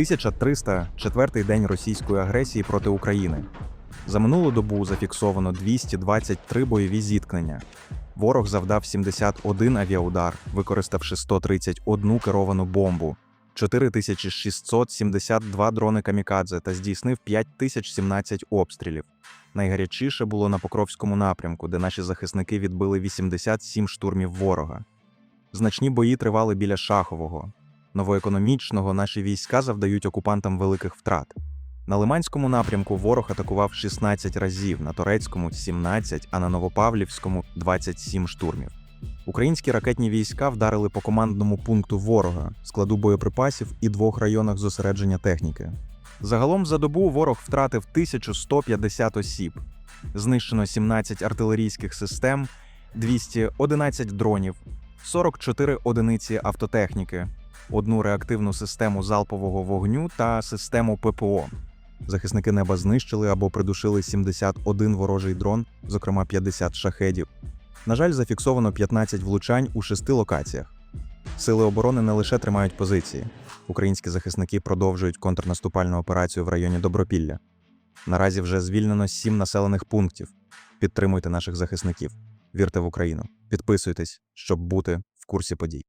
1304 день російської агресії проти України. За минулу добу зафіксовано 223 бойові зіткнення. Ворог завдав 71 авіаудар, використавши 131 керовану бомбу, 4672 дрони камікадзе та здійснив 5017 обстрілів. Найгарячіше було на Покровському напрямку, де наші захисники відбили 87 штурмів ворога. Значні бої тривали біля Шахового. Новоекономічного наші війська завдають окупантам великих втрат. На Лиманському напрямку ворог атакував 16 разів, на Торецькому 17, а на Новопавлівському 27 штурмів. Українські ракетні війська вдарили по командному пункту ворога, складу боєприпасів і двох районах зосередження техніки. Загалом за добу ворог втратив 1150 осіб, знищено 17 артилерійських систем, 211 дронів, 44 одиниці автотехніки, одну реактивну систему залпового вогню та систему ППО. Захисники неба знищили або придушили 71 ворожий дрон, зокрема 50 шахедів. На жаль, зафіксовано 15 влучань у шести локаціях. Сили оборони не лише тримають позиції. Українські захисники продовжують контрнаступальну операцію в районі Добропілля. Наразі вже звільнено сім населених пунктів. Підтримуйте наших захисників. Вірте в Україну. Підписуйтесь, щоб бути в курсі подій.